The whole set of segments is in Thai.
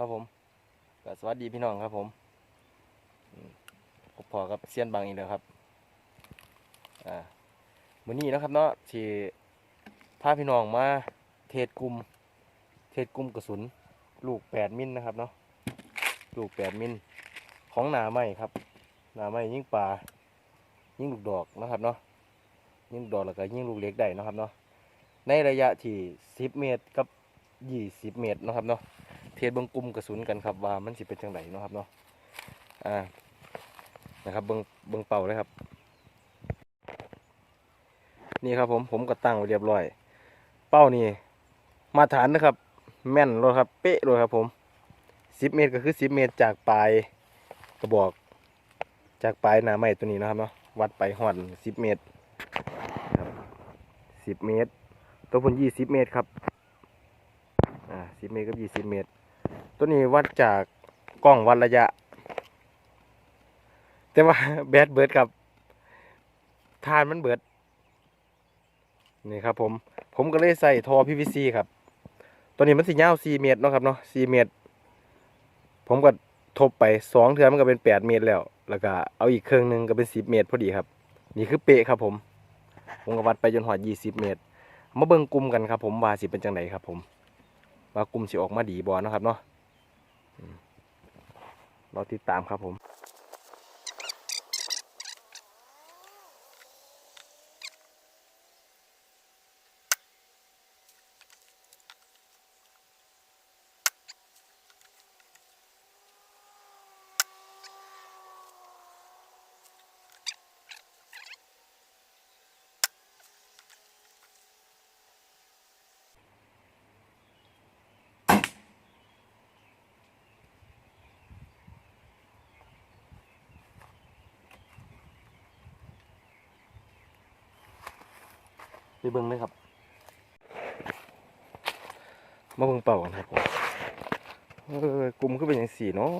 ครับผมก็สวัสดีพี่น้องครับผมอืมพอกับเซียนบางอีกแล้วครับอ่ามือนี้นะครับเนาะที่พาพี่น้องมาเทศกลุ่มเทศกลุ่มกระสุน ลูก8มิลนนะครับเนาะลูก8มิลของหนาไม้ครับ หนาไม้ยิ่งปลายิ่งลูกดอกนะครับเนาะยิ่งดอกแล้วก็ยิ่งลูกเล็กได้นะครับเนาะในระยะที่ 10 เมตรกับ 20 เมตรนะครับเนาะ เทศเบิ้งกลุ่มกระสุนกันครับว่ามันสิเป็นจังไดเนาะครับเนาะอ่านะครับเบิ้งเบิ้งเป่าเลยครับ นี่ครับผมผมก็ตั้งไว้เรียบร้อย เป้านี่มาตรฐานนะครับ แม่นเลยครับเป๊ะเลยครับผม10เมตรก็คือ10เมตรจากปลายกระบอก จากปลายหนาไม้ตัวนี้นะครับเนาะวัดไปหอด10เมตรครับ10เมตร ตัวพุ่น20เมตรครับอ่า10เมตรกับ20เมตร ตัวนี้วัดจากกล้องวัดระยะ แต่ว่าแบตเบิดครับ ทานมันเบิด นี่ครับผม ผมก็เลยใส่ทอ PVC ครับ ตัวนี้มันสิยา4เมตรเนาะครับเนาะ4เมตร ผมก็ทบไป2เทือมันก็เป็น8เมตรแล้ว แล้วก็เอาอีกเครื่องหนึงก็เป็น10เมตรพอดีครับ นี่คือเปะครับผมผมก็วัดไปจนหอด20เมตร มาเบิ่งกลุ่มกันครับผมว่าสิเป็นจังไดครับผม ว่ากลุ่มสิออกมาดีบอนะครับเนาะ เราติดตามครับผม เบิ่งเลยครับ มาเบิ่งเป่ากันครับผมกลุ่มขึ้นเป็นอย่างสี่เนาะ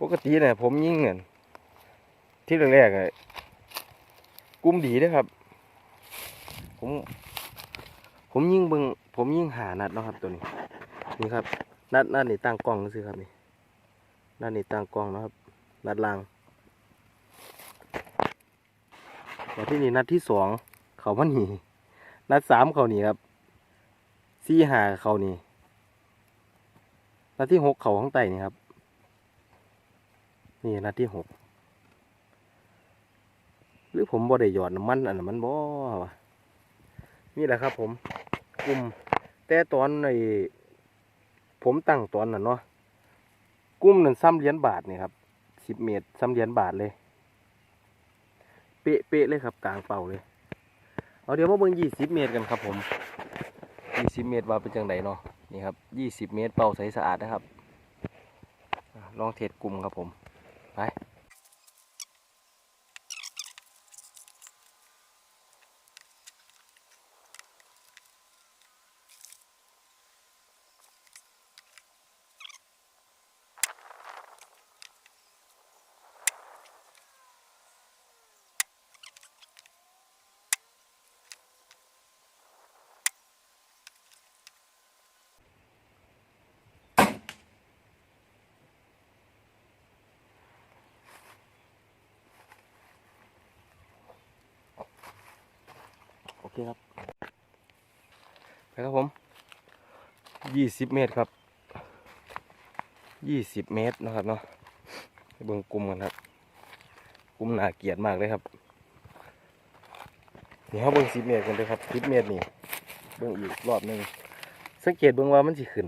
ปกติเนี่ยผมยิ่งเงินที่แรกๆอะกลุ่มดีเด้อครับ ผม ผมยิ่งเบิ่งผมยิ่งหานัดเนาะครับตัวนี้นี่ครับ นัดนัดนี่ตั้งกล้องซื้อครับนี่นัดนี่ตั้งกล้องนะครับ นัดลางแต่ที่นี่นัดที่สอง เขามานี่นัดสามเขานี่ครับสี่หาเขานี่นัดที่หกเขาข้างใต้นี่ครับ นี่นัดที่หกหรือผมบ่ได้หยอดน้ำมันอันนั้นมันบ่วะนี่แหละครับ ผมกลุ่มแต่ตอนในผมตั้งตอนนั้นเนาะกลุ่มนั้นซ้ำเหรียญบาทนี่ครับสิบเมตรซ้ำเหรียญบาทเลย เป๊ะๆเลยครับกลางเป่าเลย เอาเดี๋ยวมาเบิ่งยี่สิบเมตรกันครับผมยี่สิบเมตรว่าเป็นจังไดเนาะนี่ครับยี่สิบเมตรเป่าใสสะอาดนะครับลองเทสกลุ่มครับผมไป ครับไปครับผมยี่สิบเมตรครับยี่สิบเมตรนะครับเนาะเบิ่งกลุ่มกันครับกลุ่มหนาเกลียดมากเลยครับนี่เขาเบิ่งสิบเมตรกันเลยครับสิบเมตรนี่เบิ่งอีกรอบหนึ่งสังเกตเบิ่งว่ามันสิขึ้น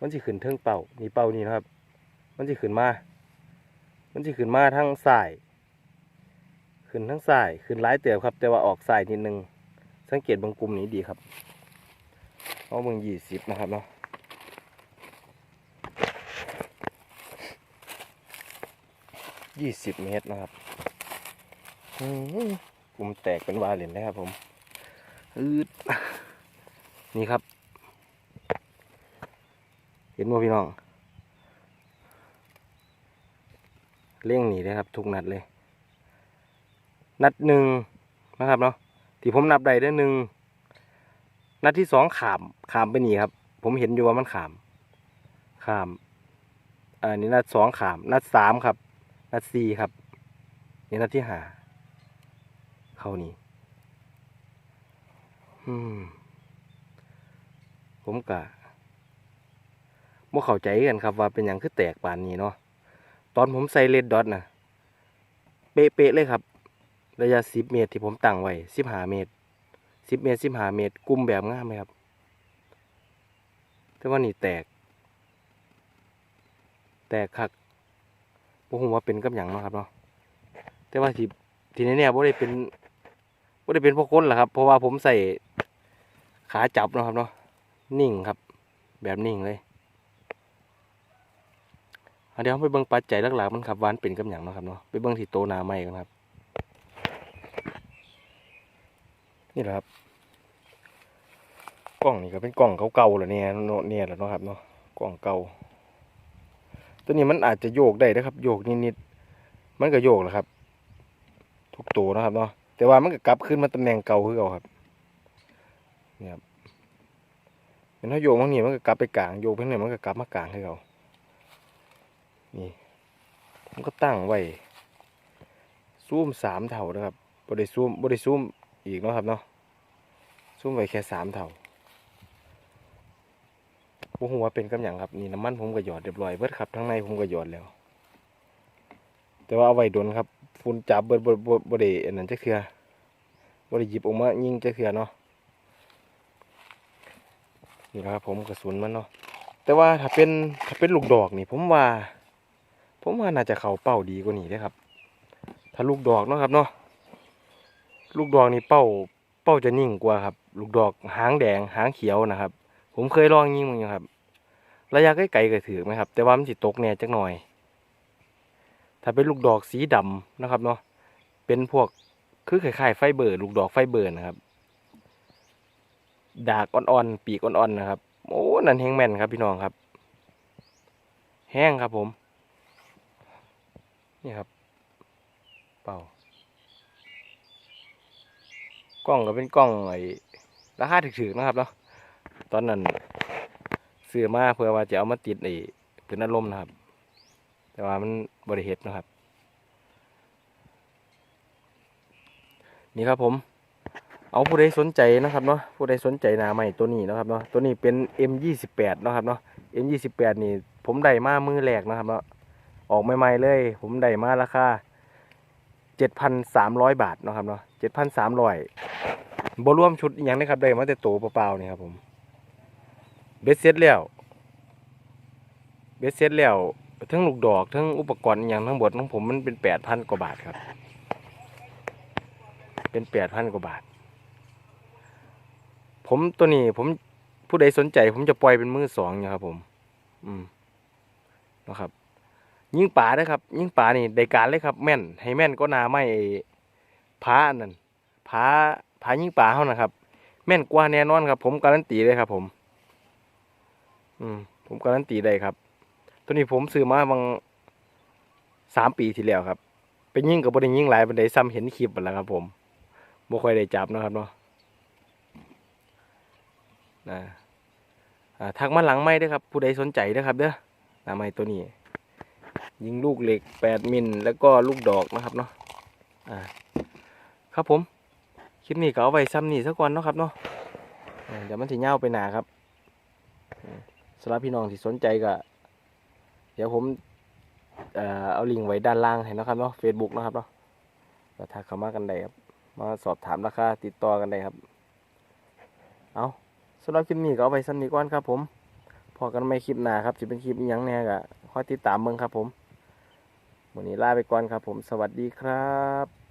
มันสิขึ้นเทิงเป่านี่เป่านี่นะครับ มันสิขึ้นมา มันสิขึ้นมาทางซ้าย ขึ้นทั้งซ้ายขึ้นหลายเตียบครับ แต่ว่าออกซ้ายนิดนึง สังเกตบางกลุ่มนี้ดีครับเอาเบางยี่สิบนะครับเนาะยี่สิบเมตรนะครับอื้อหือกลุ่มแตกเป็นวาเลนนะครับผมอืดนี่ครับ เห็นไหมพี่น้องเร่งหนีเลยครับ ทุกนัดเลย นัดหนึ่งนะครับเนาะ ที่ผมนับได้ได้หนึ่งนัดที่สองขามขามไปหนีครับ ผมเห็นอยู่ว่ามันขามขขามอันนี้นัดสองขาม นัดสามครับ นัดสี่ครับนี่นัดที่หาเข้านี่อืมผมกะบ่เข้าใจกันครับว่าเป็นอย่างคือแตกปานนี้เนาะตอนผมใส่เลดดอทนะเป๊ะๆเลยครับ ระยะสิบเมตรที่ผมตั้งไว้สิบห้าเมตรสิบเมตรสิบห้าเมตรกลุ่มแบบงามไหมครับ แต่ว่านี่แตก แตกคักบ่ฮู้ว่าเป็นกับหยังเนาะครับเนาะแต่ว่าที่ที่แน่ๆบ่ได้เป็นบ่ได้เป็นพราะคนหรอกครับ เพราะว่าผมใส่ขาจับเนาะครับเนาะนิ่งครับ แบบนิ่งเลยเดี๋ยวไปเบิ่งปัจจัยหลักๆมันครับวานเป็นกับหยังเนาะครับเนาะไปเบิ่งที่โตนาไม้กันครับ นี่แหละครับกล้องนี่ก็เป็นกล้องเก่าๆแล้วเนี่ยเนาะเนี่ยแหละเนาะครับเนาะกล้องเก่าตัวนี้มันอาจจะโยกได้นะครับ โยกนิดๆมันก็โยกแหละครับ ทุกตัวนะครับเนาะแต่ว่ามันก็กลับขึ้นมาตำแหน่งเก่าคือเก่าครับเนี่ยครับเห็นถ้าโยกบางนี่มันก็กลับไปกลางโยกไปไหนมันก็กลับมากลางคือเก่านี่ผมก็ตั้งไว้ซูมสามเท่านะครับบริซูมบริซูม อีกเนาะครับเนาะซูมไว้แค่สามเท่าพวหัวเป็นกำหยังครับนี่น้ำมันผมก็หยอดเรียบร้อยเบิดครับทั้งในผมก็หยอดแล้ว แต่ว่าเอาไว้โดนครับฝุ่นจับเบิดบดบดอันนั้นจะเคือบริหยิบออกมายิงจะเคือเนาะนี่แหละครับผมกระสุนมันเนาะแต่ว่าถ้าเป็นถ้าเป็นลูกดอกนี่ ผมว่า ผมว่าน่าจะเข้าเป้าดีกว่านี้เด้อครับ ถ้าลูกดอกเนาะครับเนาะ ลูกดอกนี่เป้าเป้าจะนิ่งกว่าครับ ลูกดอกหางแดงหางเขียวนะครับ ผมเคยลองยิงมันอยู่ครับ ระยะใกล้ๆก็ถือไหมครับ แต่ว่ามันจิตกแน่จักหน่อย ถ้าเป็นลูกดอกสีดำนะครับเนาะเป็นพวกคือคล้ายๆไฟเบอร์ ลูกดอกไฟเบอร์นะครับ ดากอ่อนๆปีกอ่อนๆนะครับโอ้นั่นแห้งแม่นครับพี่น้องครับ แห้งครับผม นี่ครับ เป่า กล้องก็เป็นกล้องไอ้ราคาถึกๆนะครับเนาะตอนนั้นซื้อมาเพื่อว่าจะเอามาติดไอ้ป็นอารมณ์นะครับ แต่ว่ามันบริเหตุนะครับ นี่ครับผม เอาผู้ใดสนใจนะครับเนาะผู้ใดสนใจหนาใหม่ตัวนี้นะครับเนาะตัวนี้เป็น M28 นะครับเนาะ M28 นี่ผมได้มามือแรกนะครับเนาะออกใหม่ๆเลย ผมได้มาราคา 7,300บาทเนาะครับเนาะ7,300บ่รวมชุดอย่างนะครับได้มาแต่ตัวเปล่าๆนี่ครับผมเบ็ดเสร็จแล้วเบ็ดเสร็จแล้วทั้งลูกดอกทั้งอุปกรณ์อย่างทั้งหมดของผมมันเป็น8,000กว่าบาทครับ เป็น8,000กว่าบาท ผมตัวนี้ผมผู้ใดสนใจ ผมจะปล่อยเป็นมือสองอยู่ครับผม อืมนะครับ ยิงป่านะครับ ยิงป่านี่ได้การเลยครับ แม่น ให้แม่นก็นาไม่ผาอันนั่นผาผายิงป่าเขานะครับ แม่นกว่าแน่นอนครับ ผมการันตีเลยครับ ผม อืม ผมการันตีได้ครับ ตัวนี้ผมซื้อมาบางสามปีที่แล้วครับเป็นยิงกับบริยิงหลายบันไดซ้ำเห็นคลิปหมดแล้วครับผมบ่ค่อยได้จับนะครับเนาะนะทักมาหลังไม่ด้วยครับ ผู้ใดสนใจนะครับ เด้อหน้าไม้ตัวนี้ ยิงลูกเหล็กแปดมิลแล้วก็ลูกดอกนะครับเนาะอ่าครับผม คลิปนี้ก็เอาไว้ซ้ำนี่สักก่อนเนาะครับเนาะเดี๋ยวมันสิเง่าไปหนาครับสำหรับพี่น้องที่สนใจก็เดี๋ยวผมเอาลิงไว้ด้านล่างให้นะครับเนาะ Facebook นะครับเนาะก็ทักเข้ามากันได้ครับ มาสอบถามราคาติดต่อกันได้ครับ เอาสำหรับคลิปนี้ก็เอาไปซ้ำนี้ก่อนครับผม พอกันไม่คลิปหน้าครับจะเป็นคลิปยังแน่ก็คอยติดตามเบิ่งครับผม วันนี้ลาไปก่อนครับผมสวัสดีครับ